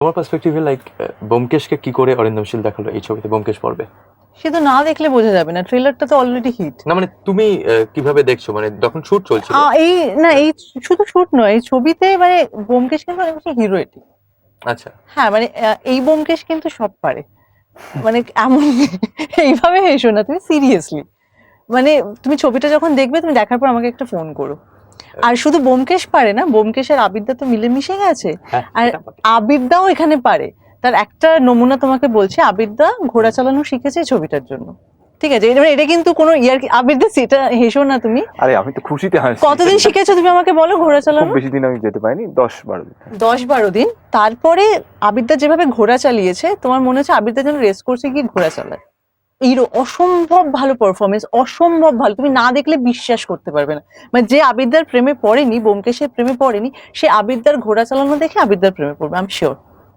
তোমার পার্সপেক্টিভে লাইক বোমকেশকে কি করে অরিন্দমশীল দেখাল এই ছবিতে বোমকেশ পর্বে? সে তো না দেখলে বোঝা যাবে না ট্রেলারটা তো অলরেডি হিট না মানে তুমি কীভাবে দেখছ? মানে যখন শুট চলছিল। এই না এই শুধু শুট নয় এই ছবিতে মানে বোমকেশ কিন্তু অনেক বেশি হিরোইটি আচ্ছা। হ্যাঁ মানে এই বোমকেশ কিন্তু সব পারে। মানে এমন এইভাবে হেসো না তুমি সিরিয়াসলি মানে তুমি ছবিটা যখন দেখবে তুমি দেখার পর আমাকে একটা ফোন করো। আর শুধু বোমকেশ পারে না বোমকেশ আর আবিদ্যা তো মিলেমিশে গেছে হ্যাঁ, আর এটা। আবিদ্যাও এখানে পারে। তার একটা নমুনা তোমাকে বলছে আবিদ্যা ঘোড়া চালানো শিখেছে ছবিটার জন্য। ঠিক আছে এটা- এটা কিন্তু কোনো ইয়ার আবিদ্যা সেটা হেসো না তুমি। আরে আমি তো খুশিতে হাসছি কতদিন শিখেছো তুমি আমাকে বলো ঘোড়া চালানো? বেশি দিন আমি যেতে পারিনি দশ বারো দিন। দশ বারো দিন। তারপরে আবিদ্যা যেভাবে ঘোড়া চালিয়েছে তোমার মনে হচ্ছে আবিদ্যা যেন রেস করছে গিয়ে ঘোড়া চালায়। এই অসম্ভব ভালো পারফরমেন্স অসম্ভব ভালো, তুমি না দেখলে বিশ্বাস করতে পারবে না। মানে যে আবিদ্যার প্রেমে পড়েনি, বোমকেশের প্রেমে পড়েনি, সে আবিদ্যার ঘোড়া চালানো দেখে আবিদ্যার প্রেমে পড়বে আমি শিওর